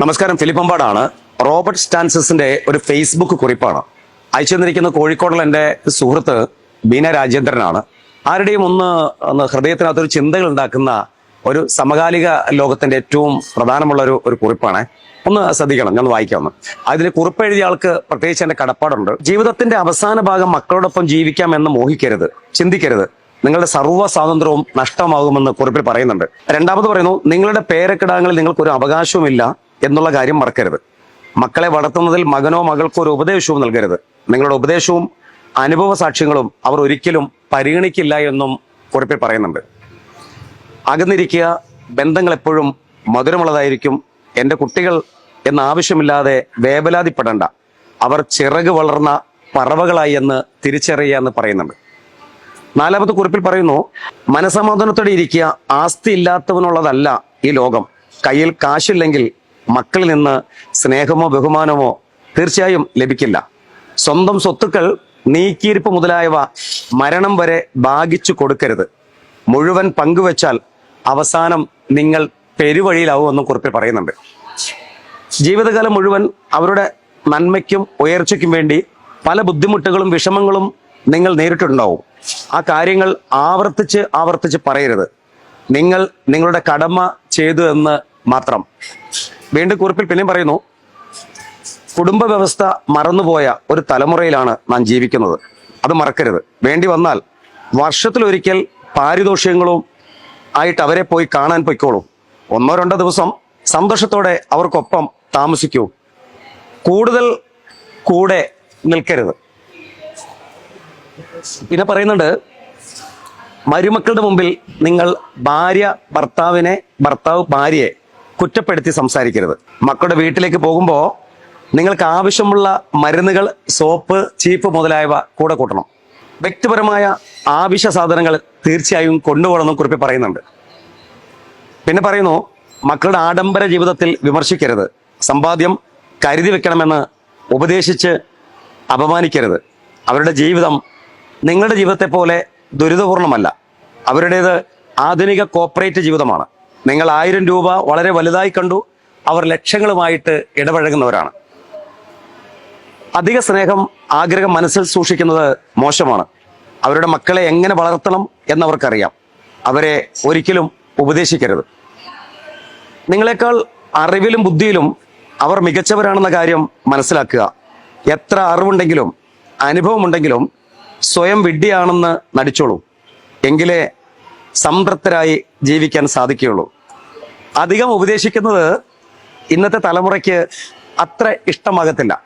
നമസ്കാരം ഫിലിപ്പമ്പാടാണ് റോബർട്ട് സ്റ്റാൻസസിന്റെ ഒരു ഫേസ്ബുക്ക് കുറിപ്പാണ്. അയച്ചു തന്നിരിക്കുന്ന കോഴിക്കോടുള്ള എന്റെ സുഹൃത്ത് ബീന രാജേന്ദ്രനാണ്. ആരുടെയും ഒന്ന് ഹൃദയത്തിനകത്തൊരു ചിന്തകൾ ഉണ്ടാക്കുന്ന ഒരു സമകാലിക ലോകത്തിന്റെ ഏറ്റവും പ്രധാനമുള്ള ഒരു ഒരു കുറിപ്പാണ്. ഒന്ന് ശ്രദ്ധിക്കണം ഞാൻ വായിക്കാം അതിന് കുറിപ്പ് എഴുതിയ ആൾക്ക് പ്രത്യേകിച്ച് എന്റെ കടപ്പാടുണ്ട്. ജീവിതത്തിന്റെ അവസാന ഭാഗം മക്കളോടൊപ്പം ജീവിക്കാം എന്ന് മോഹിക്കരുത് ചിന്തിക്കരുത്. നിങ്ങളുടെ സർവ സ്വാതന്ത്ര്യവും നഷ്ടമാകുമെന്ന് കുറിപ്പിൽ പറയുന്നുണ്ട്. രണ്ടാമത് പറയുന്നു നിങ്ങളുടെ പേരക്കിടാങ്ങളിൽ നിങ്ങൾക്ക് ഒരു അവകാശവുമില്ല. എന്നുള്ള കാര്യം മറക്കരുത്. മക്കളെ വളർത്തുന്നതിൽ മകനോ മകൾക്കോ ഒരു ഉപദേശവും നൽകരുത്. നിങ്ങളുടെ ഉപദേശവും അനുഭവ സാക്ഷ്യങ്ങളും അവർ ഒരിക്കലും പരിഗണിക്കില്ല എന്നും കുറിപ്പിൽ പറയുന്നുണ്ട്. അകന്നിരിക്കുക ബന്ധങ്ങൾ എപ്പോഴും മധുരമുള്ളതായിരിക്കും. എന്റെ കുട്ടികൾ എന്ന ആവശ്യമില്ലാതെ വേവലാതിപ്പെടേണ്ട. അവർ ചിറക് വളർന്ന പറവകളായി എന്ന് തിരിച്ചറിയുക എന്ന് പറയുന്നുണ്ട്. നാലാമത്തെ കുറിപ്പിൽ പറയുന്നു മനസമാധാനത്തോടെ ഇരിക്കുക ആസ്തി ഇല്ലാത്തവനുള്ളതല്ല ഈ ലോകം. കയ്യിൽ കാശില്ലെങ്കിൽ മക്കളിൽ നിന്ന് സ്നേഹമോ ബഹുമാനമോ തീർച്ചയായും ലഭിക്കില്ല. സ്വന്തം സ്വത്തുക്കൾ നീക്കിയിരിപ്പ് മുതലായവ മരണം വരെ ഭാഗിച്ചു കൊടുക്കരുത്. മുഴുവൻ പങ്കുവെച്ചാൽ അവസാനം നിങ്ങൾ പെരുവഴിയിലാവുമെന്നും കുറിപ്പിൽ പറയുന്നുണ്ട്. ജീവിതകാലം മുഴുവൻ അവരുടെ നന്മയ്ക്കും ഉയർച്ചയ്ക്കും വേണ്ടി പല ബുദ്ധിമുട്ടുകളും വിഷമങ്ങളും നിങ്ങൾ നേരിട്ടുണ്ടാവും ആ കാര്യങ്ങൾ ആവർത്തിച്ച് ആവർത്തിച്ച് പറയരുത്. നിങ്ങൾ നിങ്ങളുടെ കടമ ചെയ്തു എന്ന് മാത്രം. വീണ്ടും കുറിപ്പിൽ പിന്നെയും പറയുന്നു കുടുംബ വ്യവസ്ഥ മറന്നുപോയ ഒരു തലമുറയിലാണ് നാം ജീവിക്കുന്നത്. അത് മറക്കരുത്. വേണ്ടി വന്നാൽ വർഷത്തിലൊരിക്കൽ പാരിതോഷികങ്ങളും ആയിട്ട് അവരെ പോയി കാണാൻ പൊയ്ക്കോളൂ. ഒന്നോ രണ്ടോ ദിവസം സന്തോഷത്തോടെ അവർക്കൊപ്പം താമസിക്കൂ. കൂടുതൽ കൂടെ നിൽക്കരുത്. പിന്നെ പറയുന്നുണ്ട് മരുമക്കളുടെ മുമ്പിൽ നിങ്ങൾ ഭാര്യ ഭർത്താവിനെ ഭർത്താവ് ഭാര്യയെ കുറ്റപ്പെടുത്തി സംസാരിക്കരുത്. മക്കളുടെ വീട്ടിലേക്ക് പോകുമ്പോൾ നിങ്ങൾക്ക് ആവശ്യമുള്ള മരുന്നുകൾ സോപ്പ് ചീപ്പ് മുതലായവ കൂടെ കൂട്ടണം. വ്യക്തിപരമായ ആവശ്യ സാധനങ്ങൾ തീർച്ചയായും കൊണ്ടുപോകണമെന്നും കുറിപ്പ് പറയുന്നുണ്ട്. പിന്നെ പറയുന്നു മക്കളുടെ ആഡംബര ജീവിതത്തിൽ വിമർശിക്കരുത്. സമ്പാദ്യം കരുതി വെക്കണമെന്ന് ഉപദേശിച്ച് അപമാനിക്കരുത്. അവരുടെ ജീവിതം നിങ്ങളുടെ ജീവിതത്തെ പോലെ ദുരിതപൂർണമല്ല. അവരുടേത് ആധുനിക കോപ്പറേറ്റ് ജീവിതമാണ്. നിങ്ങൾ ആയിരം രൂപ വളരെ വലുതായി കണ്ടു. അവർ ലക്ഷങ്ങളുമായിട്ട് ഇടപഴകുന്നവരാണ്. അധിക സ്നേഹം ആഗ്രഹം മനസ്സിൽ സൂക്ഷിക്കുന്നത് മോശമാണ്. അവരുടെ മക്കളെ എങ്ങനെ വളർത്തണം എന്നവർക്കറിയാം. അവരെ ഒരിക്കലും ഉപദേശിക്കരുത്. നിങ്ങളെക്കാൾ അറിവിലും ബുദ്ധിയിലും അവർ മികച്ചവരാണെന്ന കാര്യം മനസ്സിലാക്കുക. എത്ര അറിവുണ്ടെങ്കിലും അനുഭവമുണ്ടെങ്കിലും സ്വയം വിഡ്ഢിയാണെന്ന് നടിച്ചോളൂ. എങ്കിലേ സംതൃപ്തരായി ജീവിക്കാൻ സാധിക്കുകയുള്ളൂ. അധികം ഉപദേശിക്കുന്നത് ഇന്നത്തെ തലമുറയ്ക്ക് അത്ര ഇഷ്ടമാകത്തില്ല.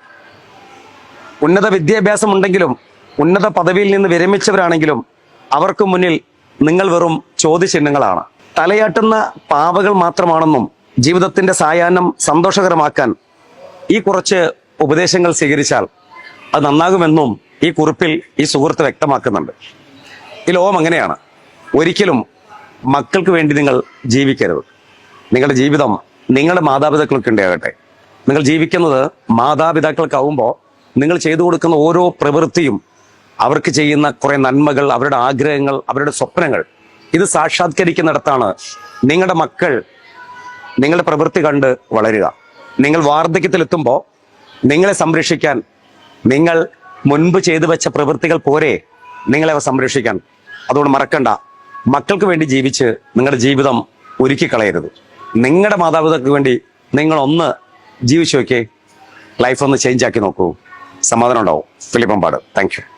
ഉന്നത വിദ്യാഭ്യാസം ഉണ്ടെങ്കിലും ഉന്നത പദവിയിൽ നിന്ന് വിരമിച്ചവരാണെങ്കിലും അവർക്ക് മുന്നിൽ നിങ്ങൾ വെറും ചോദ്യചിഹ്നങ്ങളാണ്. തലയാട്ടുന്ന പാവകൾ മാത്രമാണെന്നും ജീവിതത്തിന്റെ സായാഹ്നം സന്തോഷകരമാക്കാൻ ഈ കുറച്ച് ഉപദേശങ്ങൾ സ്വീകരിച്ചാൽ അത് നന്നാകുമെന്നും ഈ കുറിപ്പിൽ ഈ സുഹൃത്ത് വ്യക്തമാക്കുന്നുണ്ട്. ഈ ലോകം അങ്ങനെയാണ്. ഒരിക്കലും മക്കൾക്ക് വേണ്ടി നിങ്ങൾ ജീവിക്കരുത്. നിങ്ങളുടെ ജീവിതം നിങ്ങളുടെ മാതാപിതാക്കൾക്ക് ഉണ്ടാകട്ടെ. നിങ്ങൾ ജീവിക്കുന്നത് മാതാപിതാക്കൾക്കാവുമ്പോൾ നിങ്ങൾ ചെയ്തു കൊടുക്കുന്ന ഓരോ പ്രവൃത്തിയും അവർക്ക് ചെയ്യുന്ന കുറെ നന്മകൾ അവരുടെ ആഗ്രഹങ്ങൾ അവരുടെ സ്വപ്നങ്ങൾ ഇത് സാക്ഷാത്കരിക്കുന്നിടത്താണ് നിങ്ങളുടെ മക്കൾ നിങ്ങളുടെ പ്രവൃത്തി കണ്ട് വളരുക. നിങ്ങൾ വാർദ്ധക്യത്തിലെത്തുമ്പോൾ നിങ്ങളെ സംരക്ഷിക്കാൻ നിങ്ങൾ മുൻപ് ചെയ്തു വെച്ച പ്രവൃത്തികൾ പോരെ നിങ്ങളെ സംരക്ഷിക്കാൻ. അതുകൊണ്ട് മറക്കണ്ട. മക്കൾക്ക് വേണ്ടി ജീവിച്ച് നിങ്ങളുടെ ജീവിതം ഒരുക്കി കളയരുത്. നിങ്ങളുടെ മാതാപിതാക്കൾക്ക് വേണ്ടി നിങ്ങൾ ഒന്ന് ജീവിച്ചു നോക്കേ ലൈഫ് ഒന്ന് ചേഞ്ച് ആക്കി നോക്കൂ. സമാധാനം ഉണ്ടാവും. ഫിലിപ്പമ്പാട് താങ്ക് യു